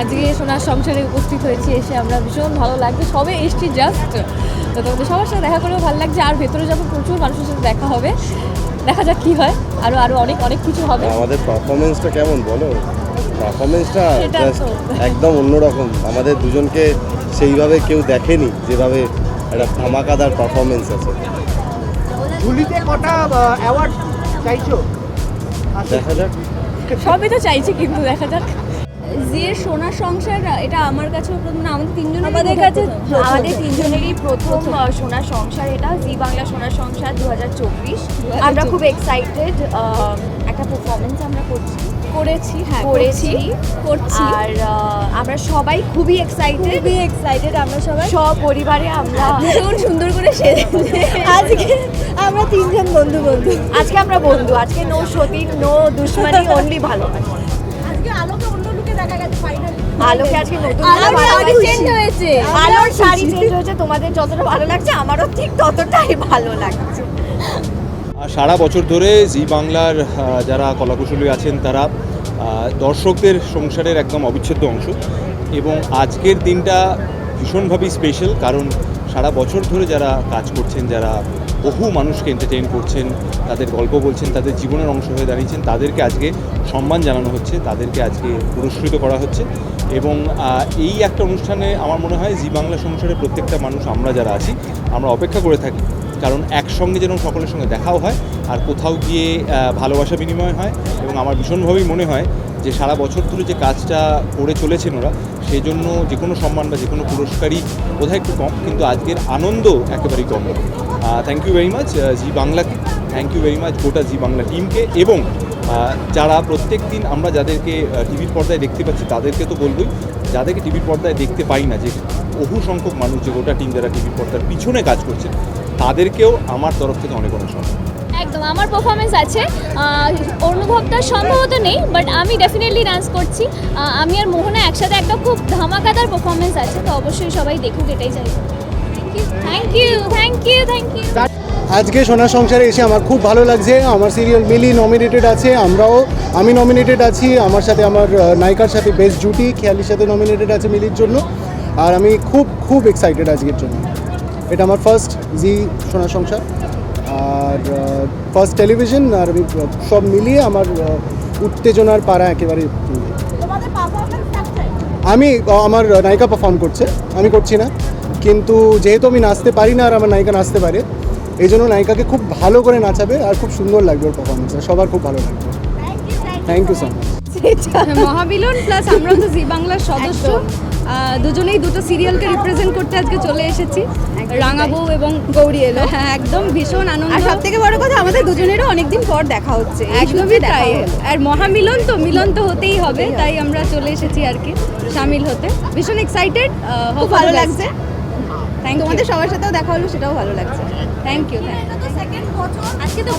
আজকে সোনার সংসারে উপস্থিত হয়েছি এসে আমরা ভীষণ ভালো লাগছে। সবে এসছি জাস্ট তো তোমাদের সবার সাথে দেখা করেও ভালো লাগছে। আর ভেতরে যখন প্রচুর মানুষের সাথে দেখা হবে দেখা যাক কী হয়। আরও আরও অনেক অনেক কিছু হবে। আমাদের পারফরমেন্সটা কেমন বলো? পারফরমেন্সটা সেটা জাস্ট তো। একদম অন্যরকম। আমাদের দুজনকে সেইভাবে কেউ দেখেনি যেভাবে একটা ধামাকাদার পারফরমেন্স আছে। ঝুলিতে কটা অ্যাওয়ার্ড চাইছো? দেখা যাক। সবই তো চাইছি কিন্তু দেখা যাক। জিয়ের সোনা সংসার এটা আমার কাছেও প্রথম না আমাদের তিনজনের আমাদের কাছে আমাদের তিনজনেরই প্রথম। সোনা সংসার এটা জি বাংলা সোনা সংসার দুহাজার চব্বিশ। আমরা খুব এক্সাইটেড একটা পারফরমেন্স আমরা করছি। করেছি হ্যাঁ করেছি। করছি আর আমরা সবাই খুবই এক্সাইটেড খুবই এক্সাইটেড আমরা সবাই। সপরিবারে আমরা। ভীষণ সুন্দর করে সেজেছে আজকে আমরা তিনজন বন্ধু বন্ধু আজকে আমরা বন্ধু আজকে নো সতীন নো দুশ্মনী অনলি ভালোবাসা। আলোকে আজকে নতুন আলোর শাড়ি চেঞ্জ হয়েছে। আলোর শাড়ি চেঞ্জ হয়েছে তোমাদের যতটা ভালো লাগছে আমারও ঠিক ততটাই ভালো লাগছে। আর সারা বছর ধরে জি বাংলার যারা কলাকুশলী আছেন তারা দর্শকদের সংসারের একদম অবিচ্ছেদ্য অংশ। এবং আজকের দিনটা ভীষণভাবেই স্পেশাল কারণ সারা বছর ধরে যারা কাজ করছেন যারা বহু মানুষকে এন্টারটেইন করছেন, তাদের গল্প বলছেন, তাদের জীবনের অংশ হয়ে দাঁড়িয়েছেন, তাদেরকে আজকে সম্মান জানানো হচ্ছে, তাদেরকে আজকে পুরস্কৃত করা হচ্ছে এবং এই একটা অনুষ্ঠানে আমার মনে হয় জি বাংলা সংসারের প্রত্যেকটা মানুষ, আমরা যারা আছি, আমরা অপেক্ষা করে থাকি। কারণ একসঙ্গে যেন সকলের সঙ্গে দেখাও হয় আর কোথাও গিয়ে ভালোবাসা বিনিময় হয় এবং আমার ভীষণভাবেই মনে হয় যে সারা বছর ধরে যে কাজটা করে চলেছেন ওরা, সেই জন্য যে কোনো সম্মান বা যে কোনো পুরস্কারই বোধহয় একটু কম, কিন্তু আজকের আনন্দ একেবারেই কম। Thank you very much Zee বাংলাকে থ্যাংক ইউ ভেরি মাচ গোটা জি বাংলা টিমকে এবং যারা প্রত্যেক দিন আমরা যাদেরকে টিভির পর্দায় দেখতে পাচ্ছি তাদেরকে তো বলবোই, যাদেরকে টিভির পর্দায় দেখতে পাই না যে বহু সংখ্যক মানুষ যে গোটা টিম যারা টিভির পর্দার পিছনে কাজ করছে, তাদেরকেও আমার তরফ থেকে অনেক অনেক সম্মান। একদম, আমার পারফরমেন্স আছে। অনুভবটা সম্ভবত নেই বাট আমি ডেফিনেটলি ডান্স করছি। আমি আর মোহনা একসাথে একটা খুব ধামাকাদার পারফরমেন্স আছে, তো অবশ্যই সবাই দেখুক, এটাই চাই। Thank you thank you thank you আজকে সোনার সংসারে এসে আমার খুব ভালো লাগছে, আমার সিরিয়াল মিলি নমিনেটেড আছে, আমরাও, আমি নমিনেটেড আছি, আমার সাথে আমার নায়িকার সাথে বেস্ট জুটি, খেয়ালির সাথে নমিনেটেড আছে মিলির জন্য, আর আমি খুব খুব এক্সাইটেড আজকের জন্য। এটা আমার ফার্স্ট জি, সোনার সংসার। আর ফার্স্ট টেলিভিশন আর আমি সব মিলিয়ে আমার উত্তেজনার পাড়া একেবারে আমি আমার নায়িকা পারফর্ম করছে আমি করছি না। কিন্তু যেহেতু আমি নাচতে পারি না আর আমার নায়িকা নাচতে পারে এই জন্য নায়িকাকে খুব ভালো করে নাচাবে আর খুব সুন্দর লাগবে ওর পারফরমেন্স সবার খুব ভালো লাগবে। থ্যাংক ইউ সো মাচ মহাবিলন প্লাস আমরা তো জি বাংলার সদস্য। দুজনেই দুটো সিরিয়ালকে রিপ্রেজেন্ট করতে আজকে চলে এসেছি। রাঙাবৌ এবং গৌরী এলো। হ্যাঁ একদম। ভীষণ আনন্দ। আর সব থেকে বড় কথা আমাদের দুজনেরও অনেকদিন পর দেখা হচ্ছে। একদমই তাই। আর মহামিলন তো মিলন তো হতেই হবে তাই আমরা চলে এসেছি আর কি সামিল হতে। ভীষণ এক্সাইটেড খুব ভালো লাগছে। থ্যাংক ইউ তোমাদের সবার সাথেও দেখা হলো সেটাও ভালো লাগছে। থ্যাংক ইউ আজকে তো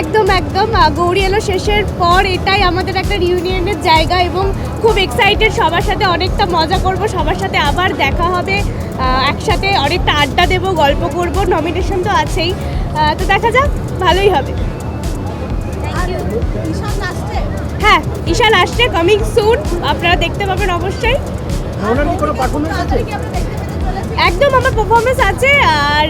একদম একদম। গৌরী এলো শেষের পর এটাই আমাদের একটা রিউনিয়নের জায়গা এবং খুব এক্সাইটেড সবার সাথে অনেকটা মজা করব সবার সাথে আবার দেখা হবে। একসাথে অনেকটা আড্ডা দেবো গল্প করব নমিনেশন তো আছেই। তো দেখা যাক ভালোই হবে। হ্যাঁ ঈশান আসছে কামিং সুন আপনারা দেখতে পাবেন অবশ্যই। একদম আমার পারফরমেন্স আছে আর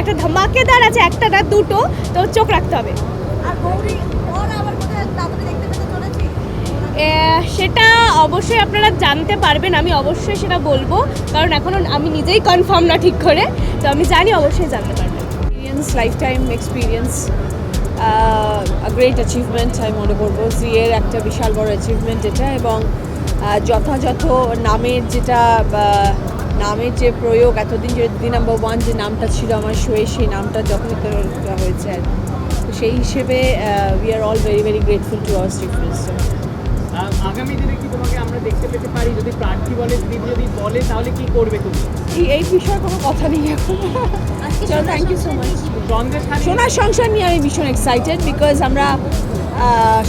একটা ধামাকেদার আছে একটা না দুটো তো চোখ রাখতে হবে। সেটা অবশ্যই আপনারা জানতে পারবেন আমি অবশ্যই সেটা বলব কারণ এখনও আমি নিজেই কনফার্ম না ঠিক করে তো আমি জানি অবশ্যই জানতে পারবেন। Experience life time experience great achievement আমি মনে করব। জিয়ের একটা বিশাল বড় অ্যাচিভমেন্ট এটা এবং যথাযথ নামের যেটা নামের যে প্রয়োগ এতদিন যে দি নাম্বার ওয়ান যে নামটা ছিল আমার শোয়ে সেই নামটা যখন করা হয়েছে আর তো সেই হিসেবে we are all very very grateful to our chief minister আগামী দিনে কি তোমাকে আমরা দেখতে পেতে পারি? যদি প্রার্থী বলে দিদি যদি বলে তাহলে কি করবে তুমি? এই এই বিষয়ে কোনো কথা নেই। এখন থ্যাংক ইউ সো মাচ সোনার সংসার নিয়ে আমি ভীষণ এক্সাইটেড বিকজ আমরা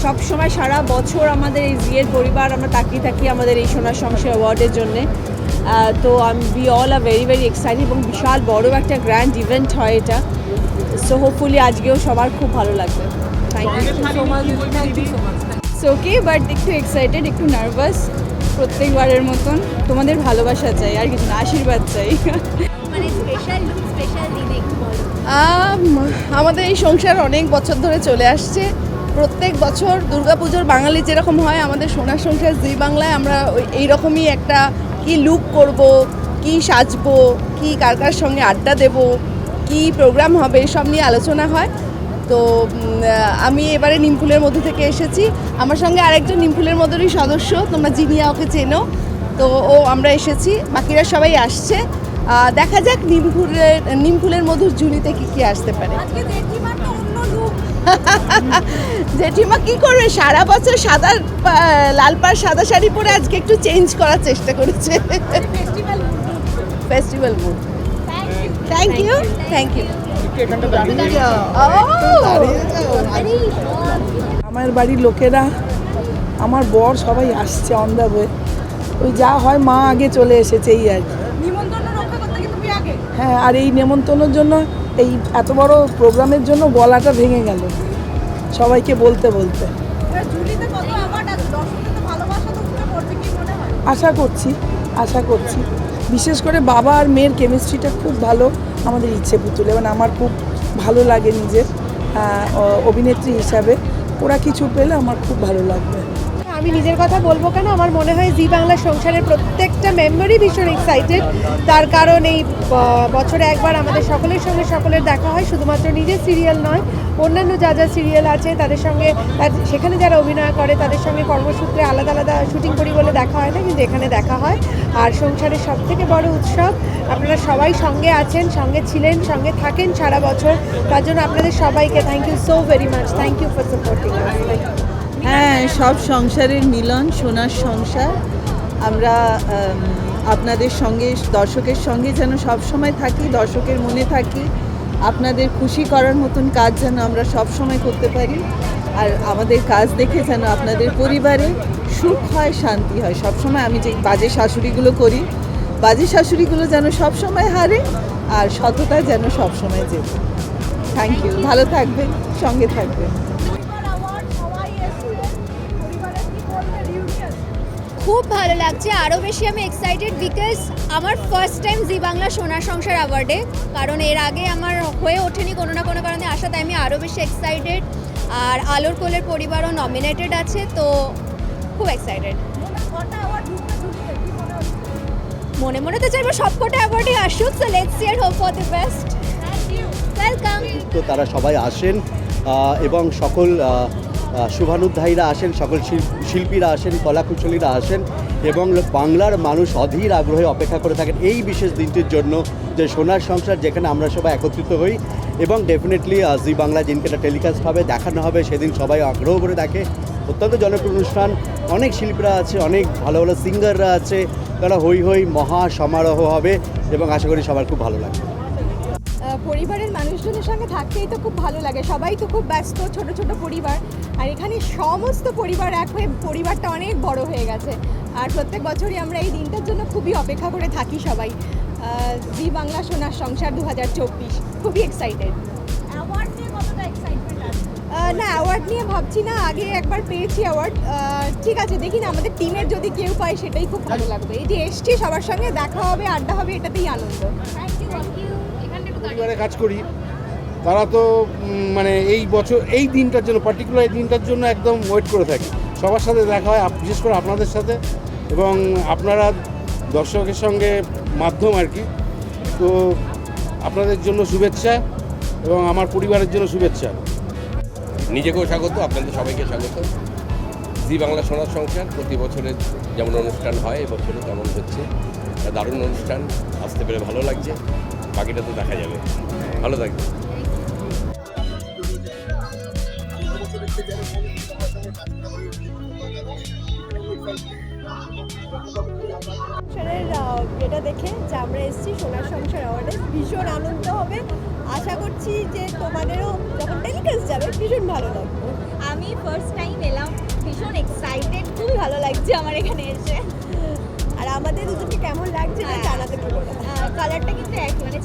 সব সময় সারা বছর আমাদের এই জিয়ের পরিবার আমরা তাকিয়ে থাকি আমাদের এই সোনার সংসার অ্যাওয়ার্ডের জন্যে। তো আমি be all are very very excited এবং বিশাল বড় একটা গ্র্যান্ড ইভেন্ট হয় এটা। সো হোপফুলি আজকেও সবার খুব ভালো লাগবে। থ্যাংক ইউ সো মাচ হারিয়ে কি বলবে দিদি ইটস ওকে বাট একটু এক্সাইটেড একটু নার্ভাস প্রত্যেকবারের মতন। তোমাদের ভালোবাসা চাই আর কিছু না আশীর্বাদ চাই। মানে আমাদের এই সংসার অনেক বছর ধরে চলে আসছে। প্রত্যেক বছর দুর্গাপুজোর বাঙালি যেরকম হয়, আমাদের সোনার সংসার জি বাংলায় আমরা ওই এইরকমই একটা কি লুক করব, কি সাজবো, কি কার কার সঙ্গে আড্ডা দেব, কি প্রোগ্রাম হবে সব নিয়ে আলোচনা হয়। তো আমি এবারে নিমফুলের মধ্যে থেকে এসেছি। আমার সঙ্গে আরেকজন নিমফুলের মধ্যেরই সদস্য, তোমরা জিনিয়া ওকে চেনো। তো, ও, আমরা এসেছি, বাকিরা সবাই আসছে। দেখা যাক নিমফুলের নিমফুলের মধুর ঝুলিতে কি কি আসতে পারে। জেঠিমা কি করবে? সারা বছর সাদা লাল পাড় সাদা শাড়ি পরে আজকে একটু চেঞ্জ করার চেষ্টা করেছে। Festival mood thank you thank you আমার বাড়ির লোকেরা আমার বর সবাই আসছে অন দ্য ওয়ে ওই যা হয় মা আগে চলে এসেছে এই আর কি। হ্যাঁ আর এই নেমন্তন্নর জন্য এই এত বড় প্রোগ্রামের জন্য গলাটা ভেঙে গেল। সবাইকে বলতে বলতে। আশা করছি আশা করছি। বিশেষ করে বাবা আর মেয়ের কেমিস্ট্রিটা খুব ভালো আমাদের ইচ্ছে পুতুল। এবং আমার খুব ভালো লাগে নিজের অভিনেত্রী হিসাবে। ওরা কিছু পেলে আমার খুব ভালো লাগবে। আমি নিজের কথা বলব কেন? আমার মনে হয় জি বাংলা সংসারের প্রত্যেকটা মেম্বারই ভীষণ এক্সাইটেড তার কারণ এই বছরে একবার আমাদের সকলের সঙ্গে সকলের দেখা হয়, শুধুমাত্র নিজের সিরিয়াল নয়, অন্যান্য যা যা সিরিয়াল আছে, তাদের সঙ্গে সেখানে যারা অভিনয় করে, তাদের সঙ্গে কর্মসূত্রে আলাদা আলাদা শুটিং করি বলে দেখা হয় না, কিন্তু এখানে দেখা হয়। আর সংসারের সব থেকে বড় উৎসব, আপনারা সবাই সঙ্গে আছেন, সঙ্গে ছিলেন, সঙ্গে থাকেন সারা বছর। তার জন্য আপনাদের সবাইকে thank you so very much thank you for supporting হ্যাঁ সব সংসারের মিলন, সোনার সংসার। আমরা আপনাদের সঙ্গে, দর্শকের সঙ্গে যেন সব সময় থাকি, দর্শকের মনে থাকি। আপনাদের খুশি করার মতন কাজ যেন আমরা সব সময় করতে পারি। আর আমাদের কাজ দেখে যেন আপনাদের পরিবারে সুখ হয়, শান্তি হয়। সব সময় আমি যে বাজে শাশুড়িগুলো করি, বাজে শাশুড়িগুলো যেন সব সময় হারে আর সততা যেন সব সময় যেত থ্যাংক ইউ ভালো থাকবেন, সঙ্গে থাকবেন। খুব ভালো লাগছে। আরও বেশি আমি এক্সাইটেড বিকজ আমার first time Zee Bangla Sonar Sansar অ্যাওয়ার্ডে কারণ এর আগে আমার হয়ে ওঠেনি কোনো না কোনো কারণে আসা তাই আমি আরও বেশি এক্সাইটেড আর আলোর কোলের পরিবারও নমিনেটেড আছে তো খুব এক্সাইটেড মনে মনে তো চাইব সবকটা অ্যাওয়ার্ডই আসুক so let's yeah hope for the best welcome তো তারা সবাই আসেন এবং সকল শুভানুধ্যায়ীরা আসেন, সকল শিল- শিল্পীরা আসেন, কলাকুশলীরা আসেন এবং বাংলার মানুষ অধীর আগ্রহে অপেক্ষা করে থাকেন এই বিশেষ দিনটির জন্য যে সোনার সংসার যেখানে আমরা সবাই একত্রিত হই এবং ডেফিনেটলি জি বাংলা দিনকে এটা টেলিকাস্ট হবে, দেখানো হবে, সেদিন সবাই আগ্রহ করে দেখে অত্যন্ত জনপ্রিয় অনুষ্ঠান। অনেক শিল্পীরা আছে, অনেক ভালো ভালো সিঙ্গাররা আছে। তারা হই হই মহা সমারোহ হবে এবং আশা করি সবার খুব ভালো লাগবে। পরিবারের মানুষজনের সঙ্গে থাকতেই তো খুব ভালো লাগে। সবাই তো খুব ব্যস্ত ছোট ছোট পরিবার। আর এখানে সমস্ত পরিবার এক হয়ে পরিবারটা অনেক বড় হয়ে গেছে। আর প্রত্যেক বছরই আমরা এই দিনটার জন্য খুবই অপেক্ষা করে থাকি সবাই। জি বাংলা সোনার সংসার দু হাজার চব্বিশ। খুবই এক্সাইটেড না অ্যাওয়ার্ড নিয়ে ভাবছি না আগে একবার পেয়েছি অ্যাওয়ার্ড ঠিক আছে দেখি না আমাদের টিমের যদি কেউ পায় সেটাই খুব ভালো লাগবে। এই যে এসছি সবার সঙ্গে দেখা হবে আড্ডা হবে এটাতেই আনন্দ। পরিবারে কাজ করি, তারা তো মানে এই বছর, এই দিনটার জন্য পার্টিকুলার এই দিনটার জন্য একদম ওয়েট করে থাকে। সবার সাথে দেখা হয় বিশেষ করে আপনাদের সাথে। এবং আপনারা দর্শকের সঙ্গে মাধ্যম আর কি। তো আপনাদের জন্য শুভেচ্ছা এবং আমার পরিবারের জন্য শুভেচ্ছা। নিজেকেও স্বাগত, আপনাদের সবাইকে স্বাগত। জি বাংলা সোনার সংসার, প্রতি বছরের যেমন অনুষ্ঠান হয়, এবছরও তেমন হচ্ছে। দারুণ অনুষ্ঠান, আসতে পেরে ভালো লাগছে। বাকিটা তো দেখা যাবে। ভালো থাকবে। এটা দেখে যে আমরা এসেছি সোনার সংসার অ্যাওয়ার্ডে ভীষণ আনন্দ হবে। আশা করছি যে তোমাদেরও যখন টেলিকাস্ট যাবে ভীষণ ভালো লাগবে। আমি ফার্স্ট টাইম এলাম। ভীষণ এক্সাইটেড খুবই ভালো লাগছে আমার এখানে এসে। আর আমাদের দুজনকে কেমন লাগছে এটা জানাতে পারব কালারটা কিন্তু এক মানে